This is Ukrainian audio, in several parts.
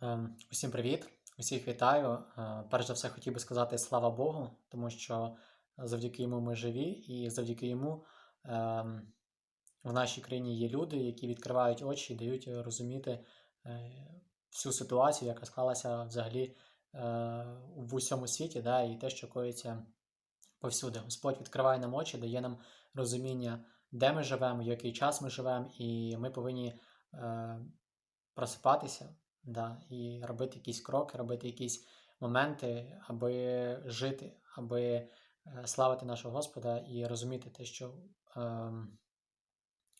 Ем, Усім привіт! Усіх вітаю. Е, Перш за все хотів би сказати слава Богу, тому що завдяки йому ми живі, і завдяки йому ем, в нашій країні є люди, які відкривають очі і дають розуміти е, всю ситуацію, яка склалася взагалі е, в усьому світі, да, і те, що коїться повсюди. Господь відкриває нам очі, дає нам розуміння, де ми живемо, в який час ми живемо, і ми повинні просипатися да, і робити якісь кроки, робити якісь моменти, аби жити, аби е, славити нашого Господа і розуміти те, що ем,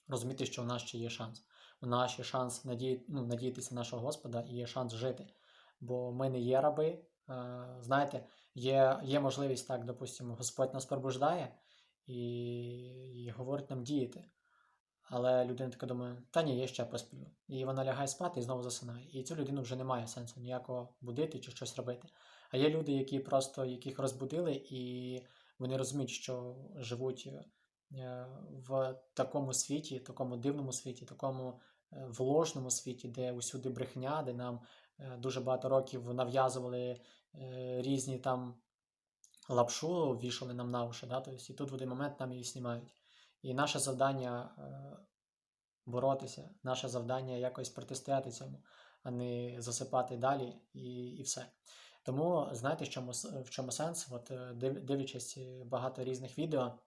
розуміти, що у нас ще є шанс. У нас ще шанс надії, ну, надіятися на нашого Господа і є шанс жити. Бо ми не є раби. Е, знаєте, є, є можливість так, допустимо, Господь нас пробуждає і, і говорить нам діяти. Але людина така думає, та ні, я ще посплю. І вона лягає спати і знову засинає. І цю людину вже немає сенсу ніякого будити чи щось робити. А є люди, які просто яких розбудили, і вони розуміють, що живуть е, в такому світі, такому дивному світі, такому е, вложному світі, де усюди брехня, де нам е, дуже багато років нав'язували різні там лапшу, вішали нам на уші. Да? Тобто, і тут в один момент нам її знімають. І наше завдання е, боротися, наше завдання якось протистояти цьому, а не засипати далі і, і все. Тому знаєте, в чому, в чому сенс? От е, дивлячись е, багато різних відео,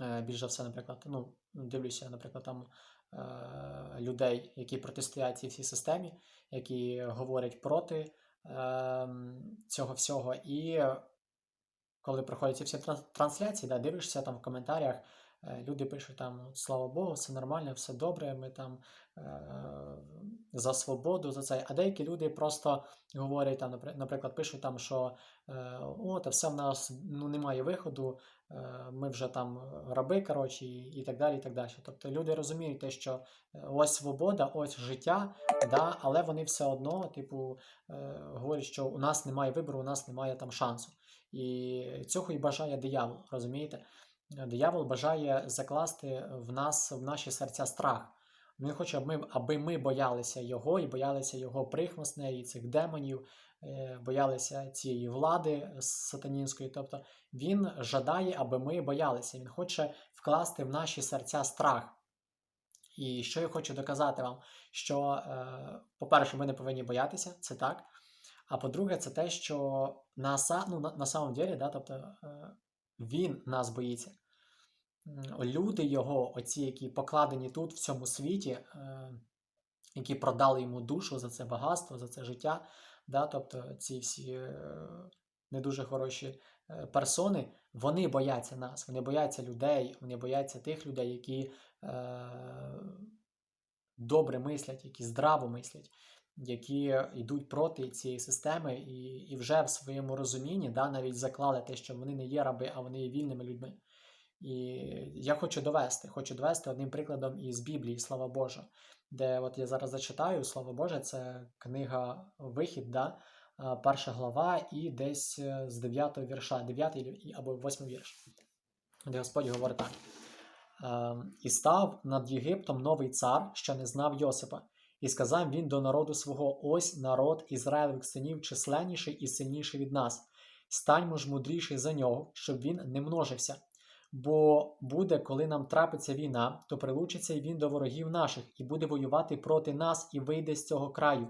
е, більш за все, наприклад, ну, дивлюся, наприклад, там людей, які протистоять цій всій системі, які говорять проти цього всього. І коли проходять ці всі тран- трансляції, да, дивишся там в коментарях, люди пишуть там слава Богу, все нормально, все добре, ми там е, за свободу, за це. А деякі люди просто говорять, там, наприклад, пишуть там, що е, о, та все в нас ну, немає виходу, е, ми вже там раби, коротше, і, і так далі. і так далі. Тобто люди розуміють те, що е, ось свобода, ось життя, да, але вони все одно, типу, е, говорять, що у нас немає вибору, у нас немає там шансу. І цього і бажає диявол, розумієте? Диявол бажає закласти в нас, в наші серця страх. Він хоче, аби ми, аби ми боялися його і боялися його прихвостней, і цих демонів, е, боялися цієї влади сатанінської. Тобто він жадає, аби ми боялися. Він хоче вкласти в наші серця страх. І що я хочу доказати вам, що, е, по-перше, ми не повинні боятися, це так. А по-друге, це те, що на, ну, на, на самом деле, да, тобто, е, він нас боїться. Люди його, оці, які покладені тут, в цьому світі, е, які продали йому душу за це багатство, за це життя, да, тобто ці всі е, не дуже хороші е, персони, вони бояться нас, вони бояться людей, вони бояться тих людей, які добре мислять, які здраво мислять, які йдуть проти цієї системи і, і вже в своєму розумінні да, навіть заклали те, що вони не є раби, а вони є вільними людьми. І я хочу довести, хочу довести одним прикладом із Біблії, слава Божа, де от я зараз зачитаю, слава Боже, це книга Вихід, да, перша глава, і десь е, з 9 вірша, 9 або 8 вірш, де Господь говорить так. Ем, І став над Єгиптом новий цар, що не знав Йосипа. І сказав він до народу свого: Ось народ Ізраїлевих синів численніший і сильніший від нас. Станьмо ж мудріший за нього, щоб він не множився. Бо буде, коли нам трапиться війна, то прилучиться й він до ворогів наших, і буде воювати проти нас, і вийде з цього краю.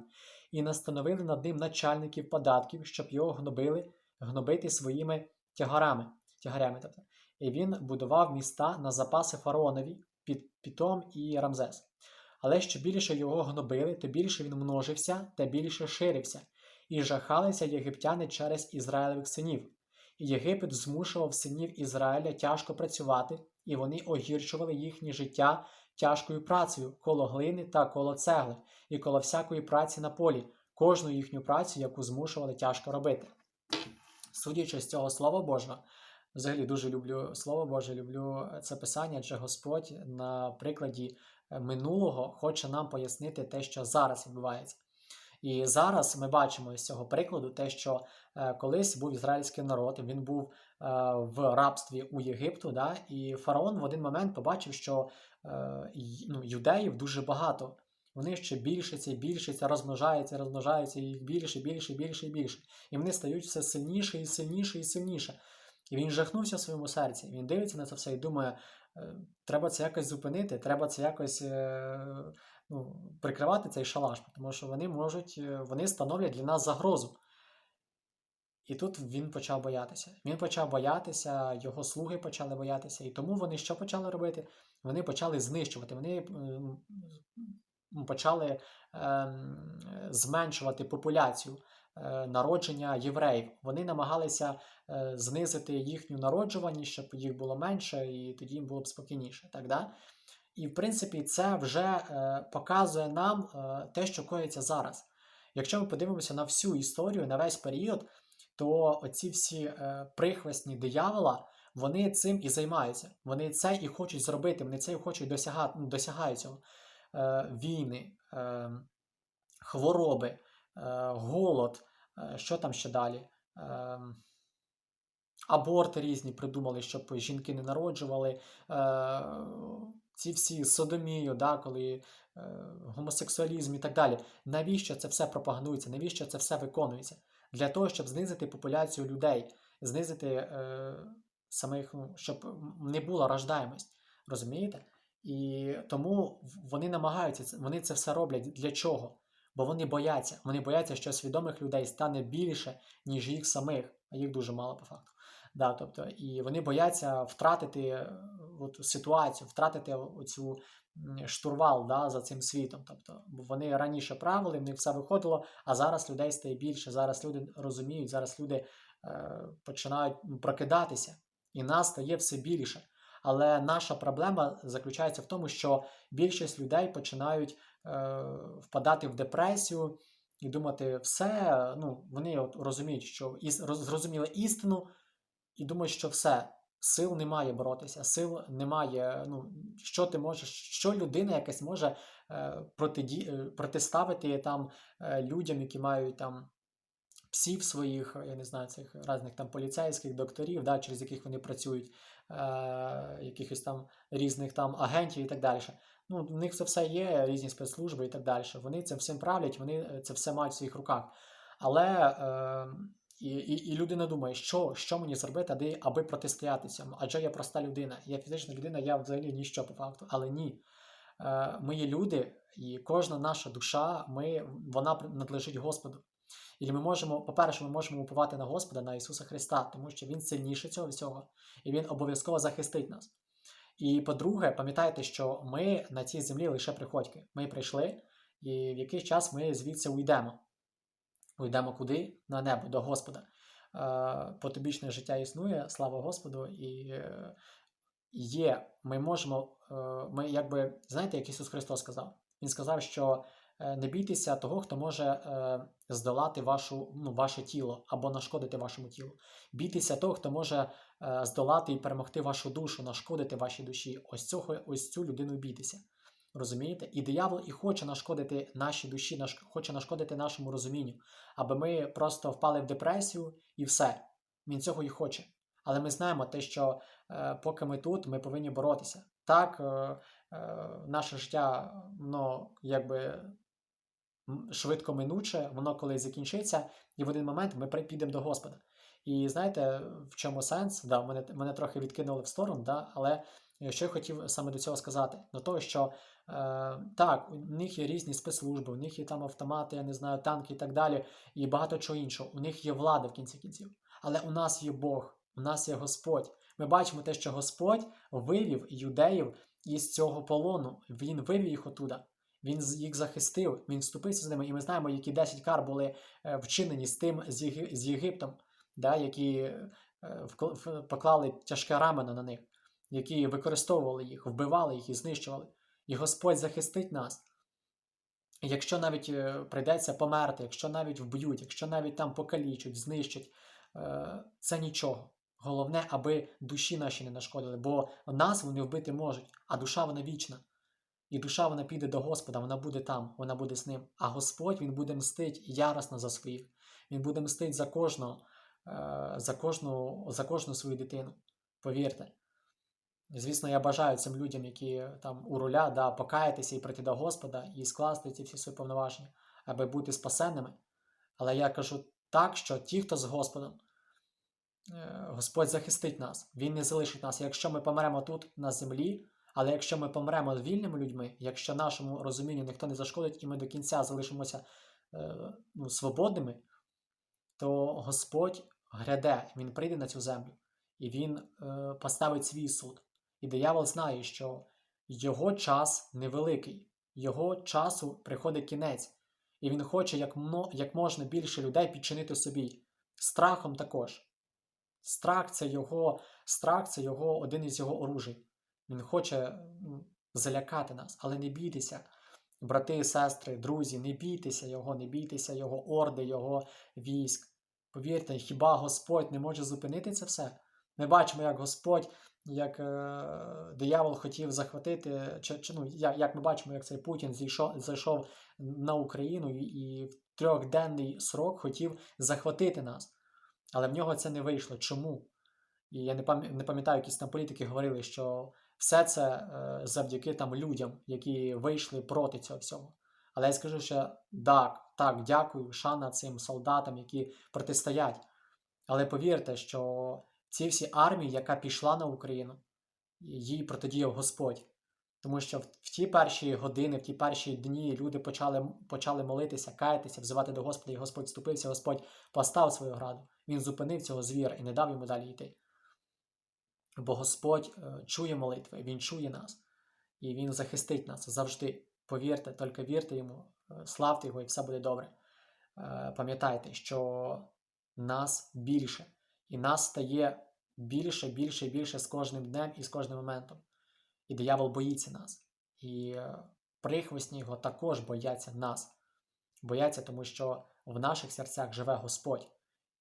І настановили над ним начальників податків, щоб його гнобили, гнобити своїми тягарами. тягарями тобто. І він будував міста на запаси фараонові, під Пітом і Рамзес. Але що більше його гнобили, то більше він множився та більше ширився, і жахалися єгиптяни через Ізраїлевих синів. І Єгипет змушував синів Ізраїля тяжко працювати, і вони огірчували їхнє життя тяжкою працею коло глини та коло цегли, і коло всякої праці на полі, кожну їхню працю, яку змушували тяжко робити. Судячи з цього Слова Божого, взагалі дуже люблю Слово Боже, люблю це писання, адже Господь на прикладі минулого хоче нам пояснити те, що зараз відбувається. І зараз ми бачимо з цього прикладу те, що е, колись був ізраїльський народ, він був е, в рабстві у Єгипту, да, і фараон в один момент побачив, що е, ну, юдеїв дуже багато вони ще більшаться і більшаться, розмножаються, розмножаються, їх більше, більше, більше і більше. І вони стають все сильніше і сильніше і сильніше. І він жахнувся в своєму серці. Він дивиться на це все і думає, треба це якось зупинити, треба це якось е, ну, прикривати цей шалаш, тому що вони можуть, е, вони становлять для нас загрозу. І тут він почав боятися. Він почав боятися, його слуги почали боятися. І тому вони що почали робити? Вони почали знищувати. Вони почали ем, зменшувати популяцію е, народження євреїв. Вони намагалися е, знизити їхню народжуваність, щоб їх було менше, і тоді їм було б спокійніше. Так, да? І в принципі, це вже е, показує нам е, те, що коїться зараз. Якщо ми подивимося на всю історію, на весь період, то оці всі е, прихвесні диявола, вони цим і займаються. Вони це і хочуть зробити, вони це і хочуть досягати, ну, досягають цього. Е, війни, е, хвороби, е, голод, е, що там ще далі. Е, аборти різні придумали, щоб жінки не народжували. Е, ці всі содомію, да, коли е, гомосексуалізм і так далі. Навіщо це все пропагандується? Навіщо це все виконується? Для того, щоб знизити популяцію людей, знизити е, самих, ну, щоб не була рождаємость. Розумієте? І тому вони намагаються, вони це все роблять для чого? Бо вони бояться. Вони бояться, що свідомих людей стане більше, ніж їх самих, а їх дуже мало по факту. Да, тобто, і вони бояться втратити е, от, ситуацію, втратити оцю штурвал да, за цим світом. Тобто, бо вони раніше правили, в них все виходило, а зараз людей стає більше. Зараз люди розуміють, зараз люди е, починають прокидатися, і нас стає все більше. Але наша проблема заключається в тому, що більшість людей починають впадати в депресію і думати, все, ну, вони от розуміють, що іс, роз, зрозуміли істину, і думають, що все, сил немає боротися, сил немає. Ну, що ти можеш, що людина якась може е, протиді, е, протиставити там е, людям, які мають там псів своїх, я не знаю, цих різних там поліцейських докторів, да, через яких вони працюють, е, якихось там різних там агентів і так далі. Ну, в них це все є, різні спецслужби і так далі. Вони цим всім правлять, вони е, це все мають в своїх руках. Але е, і, і, і людина думає, що, що мені зробити, аби, аби протистояти цьому? Адже я проста людина, я фізична людина, я взагалі ніщо по факту. Але ні. Е, ми є люди, і кожна наша душа, ми, вона надлежить Господу. І ми можемо, по-перше, ми можемо уповати на Господа, на Ісуса Христа, тому що Він сильніший цього всього, і Він обов'язково захистить нас. І по-друге, пам'ятайте, що ми на цій землі лише приходьки. Ми прийшли, і в якийсь час ми звідси уйдемо. Уйдемо куди? На небо, до Господа. Е, Потобічне життя існує, слава Господу, і е, є. Ми можемо, е, ми якби, знаєте, як Ісус Христос сказав? Він сказав, що не бійтеся того, хто може е, здолати вашу, ну, ваше тіло або нашкодити вашому тілу. Бійтеся того, хто може е, здолати і перемогти вашу душу, нашкодити вашій душі. Ось цього, ось цю людину бійтеся. Розумієте? І диявол і хоче нашкодити нашій душі, хоче нашкодити нашому розумінню, аби ми просто впали в депресію і все. Він цього і хоче. Але ми знаємо те, що е, поки ми тут, ми повинні боротися. Так, е, е, наше життя, воно якби швидко минуче, воно колись закінчиться, і в один момент ми підемо до Господа. І знаєте, в чому сенс? Да, мене, мене трохи відкинули в сторону, да, але е, що я хотів саме до цього сказати? До того, що е, так, у них є різні спецслужби, у них є там автомати, я не знаю, танки і так далі, і багато чого іншого. У них є влада в кінці кінців. Але у нас є Бог, у нас є Господь. Ми бачимо те, що Господь вивів юдеїв із цього полону. Він вивів їх отуда. Він їх захистив, він вступився з ними, і ми знаємо, які 10 кар були е, вчинені з тим з, Єгиптом, да, які е, поклали тяжке рамено на них, які використовували їх, вбивали їх і знищували. І Господь захистить нас. Якщо навіть е, прийдеться померти, якщо навіть вб'ють, якщо навіть там покалічать, знищать, це нічого. Головне, аби душі наші не нашкодили, бо нас вони вбити можуть, а душа вона вічна. І душа вона піде до Господа, вона буде там, вона буде з ним. А Господь він буде мстить яростно за своїх. Він буде мстить за кожного, е, за кожну, за кожну свою дитину. Повірте. Звісно, я бажаю цим людям, які там у руля, да, покаятися і прийти до Господа і скласти ці всі свої повноваження, аби бути спасенними. Але я кажу так, що ті, хто з Господом, е, Господь захистить нас, Він не залишить нас. Якщо ми помремо тут на землі, але якщо ми помремо вільними людьми, якщо нашому розумінню ніхто не зашкодить, і ми до кінця залишимося е, ну, свободними, то Господь гряде, Він прийде на цю землю і Він е, поставить свій суд. І диявол знає, що його час невеликий, його часу приходить кінець, і він хоче як, як можна більше людей підчинити собі. Страхом також. Страх це його, страх це його один із його оружий. Він хоче залякати нас, але не бійтеся, брати, сестри, друзі, не бійтеся його, не бійтеся його орди, його військ. Повірте, хіба Господь не може зупинити це все? Ми бачимо, як Господь, як е, диявол хотів захватити, чи, чи, ну, як, як ми бачимо, як цей Путін зійшов, зайшов на Україну і, і в трьохденний срок хотів захватити нас. Але в нього це не вийшло. Чому? І я не пам'ятаю, якісь там політики говорили, що все це е, завдяки там людям, які вийшли проти цього всього. Але я скажу, що так, так, дякую, шана цим солдатам, які протистоять. Але повірте, що ці всі армії, яка пішла на Україну, їй протидіяв Господь. Тому що в ті перші години, в ті перші дні люди почали, почали молитися, каятися, взивати до Господа, і Господь вступився, Господь постав свою граду. Він зупинив цього звіра і не дав йому далі йти. Бо Господь е, чує молитви, Він чує нас, і Він захистить нас завжди. Повірте, тільки вірте йому, е, славте його, і все буде добре. Е, Пам'ятайте, що нас більше, і нас стає більше, більше більше з кожним днем і з кожним моментом. І диявол боїться нас. І прихвостні його також бояться нас. Бояться, тому що в наших серцях живе Господь.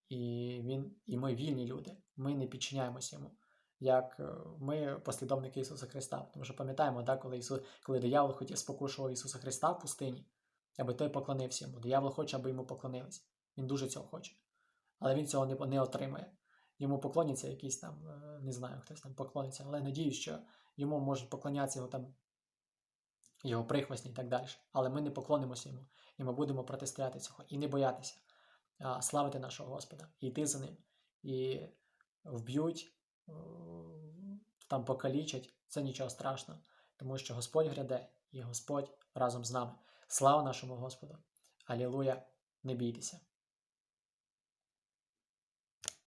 І, він, і ми вільні люди. Ми не підчиняємося йому. Як е, ми послідовники Ісуса Христа. Тому що пам'ятаємо, да, коли, Ісус, коли диявол хотів спокушував Ісуса Христа в пустині, аби той поклонився йому. Диявол хоче, аби йому поклонилися. Він дуже цього хоче. Але він цього не, не отримає. Йому поклоняться якісь там, е, не знаю, хтось там поклониться, але надію, що йому можуть поклонятися його там його прихвостні і так далі. Але ми не поклонимося йому, і ми будемо протистояти цього і не боятися, славити нашого Господа, і йти за ним. І вб'ють, там покалічать, це нічого страшного, тому що Господь гряде, і Господь разом з нами. Слава нашому Господу! Алілуя! Не бійтеся!